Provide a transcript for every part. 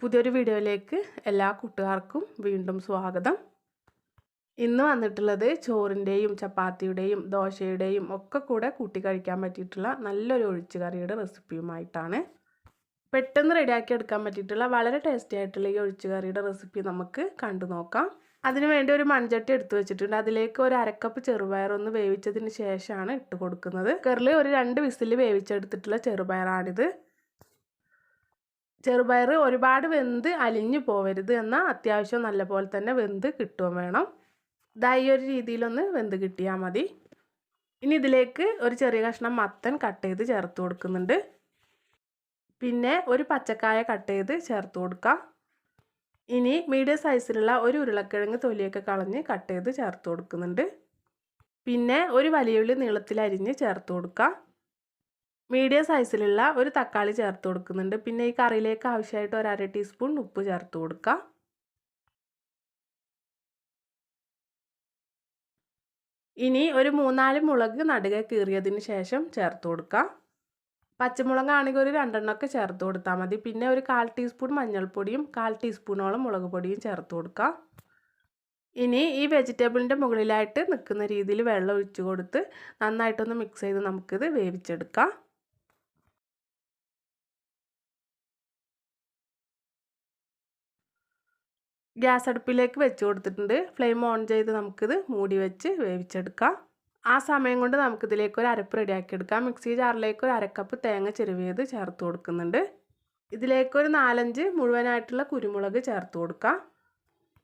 പുതിയൊരു വീഡിയോയിലേക്ക് എല്ലാ കൂട്ടുകാർക്കും വീണ്ടും സ്വാഗതം. ഇന്ന് വന്നിട്ടുള്ളത് ചോറിന്റെയും ചപ്പാത്തിയുടെയും ദോശയുടെയും ഒക്കെ കൂടെ കൂട്ടി കഴിക്കാൻ പറ്റിയിട്ടുള്ള നല്ലൊരു ഒഴിച്ചുകറിയുടെ റെസിപ്പിയുമായിട്ടാണ്. പെട്ടെന്ന് റെഡിയാക്കി എടുക്കാൻ പറ്റിയിട്ടുള്ള വളരെ ടേസ്റ്റി ആയിട്ടുള്ള ഈ ഒഴിച്ചുകറിയുടെ റെസിപ്പി നമുക്ക് കണ്ടു നോക്കാം. അതിനുവേണ്ടി ഒരു മൺചട്ടി എടുത്തു വെച്ചിട്ടുണ്ട്. അതിലേക്ക് ഒരു അരക്കപ്പ് ചെറുപയർ ഒന്ന് വേവിച്ചതിന് ശേഷമാണ് ഇട്ട് കൊടുക്കുന്നത്. കറിൽ ഒരു രണ്ട് വിസിൽ വേവിച്ചെടുത്തിട്ടുള്ള ചെറുപയറാണിത്. ചെറുപയർ ഒരുപാട് വെന്ത് അലിഞ്ഞു പോവരുത് എന്നാൽ അത്യാവശ്യം നല്ലപോലെ തന്നെ വെന്ത് കിട്ടുകയും വേണം. ഇതാ ഈ ഒരു രീതിയിലൊന്ന് വെന്ത് കിട്ടിയാൽ മതി. ഇനി ഇതിലേക്ക് ഒരു ചെറിയ കഷ്ണം മത്തൻ കട്ട് ചെയ്ത് ചേർത്ത് കൊടുക്കുന്നുണ്ട്. പിന്നെ ഒരു പച്ചക്കായ കട്ട് ചെയ്ത് ചേർത്ത് കൊടുക്കാം. ഇനി മീഡിയം സൈസിലുള്ള ഒരു ഉരുളക്കിഴങ്ങ് തൊലിയൊക്കെ കളഞ്ഞ് കട്ട് ചെയ്ത് ചേർത്ത് കൊടുക്കുന്നുണ്ട്. പിന്നെ ഒരു വലിയുള്ളി നീളത്തിൽ അരിഞ്ഞ് ചേർത്ത് കൊടുക്കാം. മീഡിയം സൈസിലുള്ള ഒരു തക്കാളി ചേർത്ത് കൊടുക്കുന്നുണ്ട്. പിന്നെ ഈ കറിയിലേക്ക് ആവശ്യമായിട്ട് ഒരു അര ടീസ്പൂൺ ഉപ്പ് ചേർത്ത് കൊടുക്കാം. ഇനി ഒരു മൂന്നാൽ മുളക് നടുക കീറിയതിന് ശേഷം ചേർത്ത് കൊടുക്കാം. പച്ചമുളകാണെങ്കിൽ ഒരു രണ്ടെണ്ണമൊക്കെ ചേർത്ത് കൊടുത്താൽ മതി. പിന്നെ ഒരു കാൽ ടീസ്പൂൺ മഞ്ഞൾപ്പൊടിയും കാൽ ടീസ്പൂണോളം മുളക് പൊടിയും ചേർത്ത് കൊടുക്കാം. ഇനി ഈ വെജിറ്റബിളിന്റെ മുകളിലായിട്ട് നിൽക്കുന്ന രീതിയിൽ വെള്ളം ഒഴിച്ചു കൊടുത്ത് നന്നായിട്ടൊന്ന് മിക്സ് ചെയ്ത് നമുക്കിത് വേവിച്ചെടുക്കാം. ഗ്യാസ് അടുപ്പിലേക്ക് വെച്ച് കൊടുത്തിട്ടുണ്ട്. ഫ്ലെയിം ഓൺ ചെയ്ത് നമുക്കിത് മൂടി വെച്ച് വേവിച്ചെടുക്കാം. ആ സമയം കൊണ്ട് നമുക്കിതിലേക്ക് ഒരു അരപ്പ് റെഡിയാക്കി എടുക്കാം. മിക്സി ജാറിലേക്ക് ഒരു അരക്കപ്പ് തേങ്ങ ചെരുവിയത് ചേർത്ത് കൊടുക്കുന്നുണ്ട്. ഇതിലേക്കൊരു നാലഞ്ച് മുഴുവനായിട്ടുള്ള കുരുമുളക് ചേർത്ത് കൊടുക്കാം.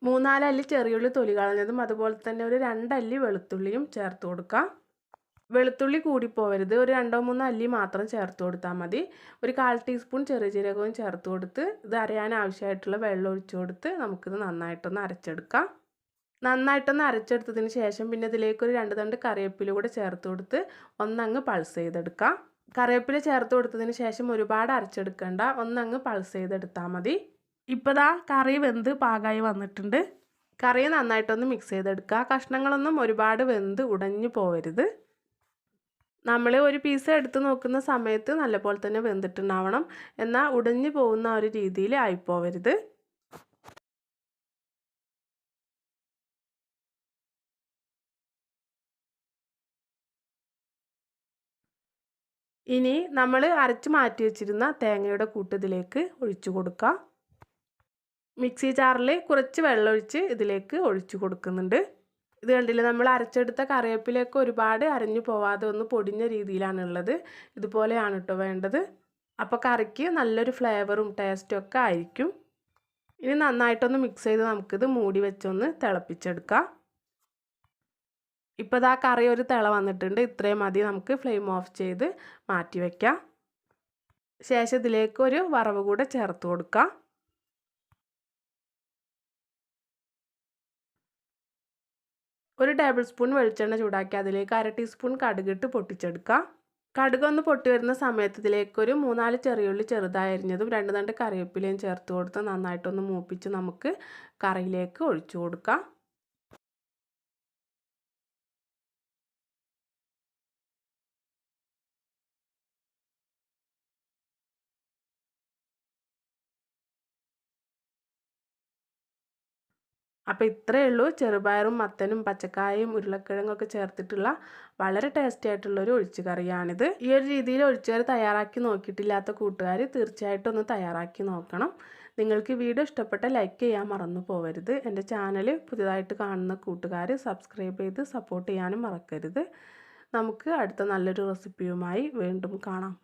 മൂന്നാലല്ലി ചെറിയുള്ളി തൊലി കളഞ്ഞതും അതുപോലെ തന്നെ ഒരു രണ്ടല്ലി വെളുത്തുള്ളിയും ചേർത്ത് കൊടുക്കാം. വെളുത്തുള്ളി കൂടിപ്പോവരുത് ഒരു രണ്ടോ മൂന്നോ അല്ലി മാത്രം ചേർത്ത് കൊടുത്താൽ മതി. ഒരു കാൽ ടീസ്പൂൺ ചെറിയ ജീരകവും ചേർത്ത് കൊടുത്ത് ഇത് അരയാൻ ആവശ്യമായിട്ടുള്ള വെള്ളം ഒഴിച്ചു കൊടുത്ത് നമുക്കിത് നന്നായിട്ടൊന്ന് അരച്ചെടുക്കാം. നന്നായിട്ടൊന്ന് അരച്ചെടുത്തതിന് ശേഷം പിന്നെ ഇതിലേക്ക് ഒരു രണ്ട് തണ്ട് കറിവേപ്പില കൂടെ ചേർത്ത് കൊടുത്ത് ഒന്നങ്ങ് പൾസ് ചെയ്തെടുക്കാം. കറിവേപ്പില ചേർത്ത് കൊടുത്തതിന് ശേഷം ഒരുപാട് അരച്ചെടുക്കണ്ട. ഒന്നങ്ങ് പൾസ് ചെയ്തെടുത്താൽ മതി. ഇപ്പോൾ ദാ കറി വെന്ത് പാകമായി വന്നിട്ടുണ്ട്. കറി നന്നായിട്ടൊന്ന് മിക്സ് ചെയ്തെടുക്കുക. കഷ്ണങ്ങളൊന്നും ഒരുപാട് വെന്ത് ഉടഞ്ഞു പോവരുത്. നമ്മൾ ഒരു പീസ് എടുത്ത് നോക്കുന്ന സമയത്ത് നല്ലപോലെ തന്നെ വെന്തിട്ടുണ്ടാവണം. എന്നാൽ ഉടഞ്ഞു പോകുന്ന ഒരു രീതിയിൽ ആയിപ്പോവരുത്. ഇനി നമ്മൾ അരച്ച് മാറ്റി വെച്ചിരുന്ന തേങ്ങയുടെ കൂട്ടത്തിലേക്ക് ഒഴിച്ചു കൊടുക്കാം. മിക്സി ജാറിൽ കുറച്ച് വെള്ളമൊഴിച്ച് ഇതിലേക്ക് ഒഴിച്ചു കൊടുക്കുന്നുണ്ട്. ഇത് കണ്ടില്ലേ? നമ്മൾ അരച്ചെടുത്ത കറിവേപ്പിലൊക്കെ ഒരുപാട് അരഞ്ഞു പോവാതെ ഒന്ന് പൊടിഞ്ഞ രീതിയിലാണുള്ളത്. ഇതുപോലെയാണ് കേട്ടോ വേണ്ടത്. അപ്പോൾ കറിക്ക് നല്ലൊരു ഫ്ലേവറും ടേസ്റ്റും ഒക്കെ ആയിരിക്കും. ഇനി നന്നായിട്ടൊന്ന് മിക്സ് ചെയ്ത് നമുക്കിത് മൂടി വെച്ചൊന്ന് തിളപ്പിച്ചെടുക്കാം. ഇപ്പോൾ ഇതാ കറി ഒരു തിള വന്നിട്ടുണ്ട്. ഇത്രയും മതി. നമുക്ക് ഫ്ലെയിം ഓഫ് ചെയ്ത് മാറ്റി വയ്ക്കാം ശേഷം ഇതിലേക്ക് ഒരു വറവ് കൂടെ ചേർത്ത് കൊടുക്കാം. ഒരു ടേബിൾ സ്പൂൺ വെളിച്ചെണ്ണ ചൂടാക്കി അതിലേക്ക് അര ടീസ്പൂൺ കടുകിട്ട് പൊട്ടിച്ചെടുക്കാം കടുകൊന്ന് പൊട്ടി വരുന്ന സമയത്ത് ഇതിലേക്ക് ഒരു മൂന്നാൽ ചെറിയുള്ളി ചെറുതായി അരിഞ്ഞതും രണ്ട് രണ്ട് കറിവേപ്പിലയും ചേർത്ത് കൊടുത്ത് നന്നായിട്ടൊന്ന് മൂപ്പിച്ച് നമുക്ക് കറിയിലേക്ക് ഒഴിച്ചു കൊടുക്കാം. അപ്പോൾ ഇത്രയേ ഉള്ളൂ. ചെറുപയറും മത്തനും പച്ചക്കായയും ഉരുളക്കിഴങ്ങൊക്കെ ചേർത്തിട്ടുള്ള വളരെ ടേസ്റ്റി ആയിട്ടുള്ളൊരു ഒഴിച്ചുകറിയാണിത്. ഈ ഒരു രീതിയിൽ ഒഴിച്ചുകറി തയ്യാറാക്കി നോക്കിയിട്ടില്ലാത്ത കൂട്ടുകാർ തീർച്ചയായിട്ടും ഒന്ന് തയ്യാറാക്കി നോക്കണം. നിങ്ങൾക്ക് വീഡിയോ ഇഷ്ടപ്പെട്ട ലൈക്ക് ചെയ്യാൻ മറന്നു പോകരുത് എന്റെ ചാനൽ പുതിയതായിട്ട് കാണുന്ന കൂട്ടുകാർ സബ്സ്ക്രൈബ് ചെയ്ത് സപ്പോർട്ട് ചെയ്യാനും മറക്കരുത്. നമുക്ക് അടുത്ത നല്ലൊരു റെസിപ്പിയുമായി വീണ്ടും കാണാം.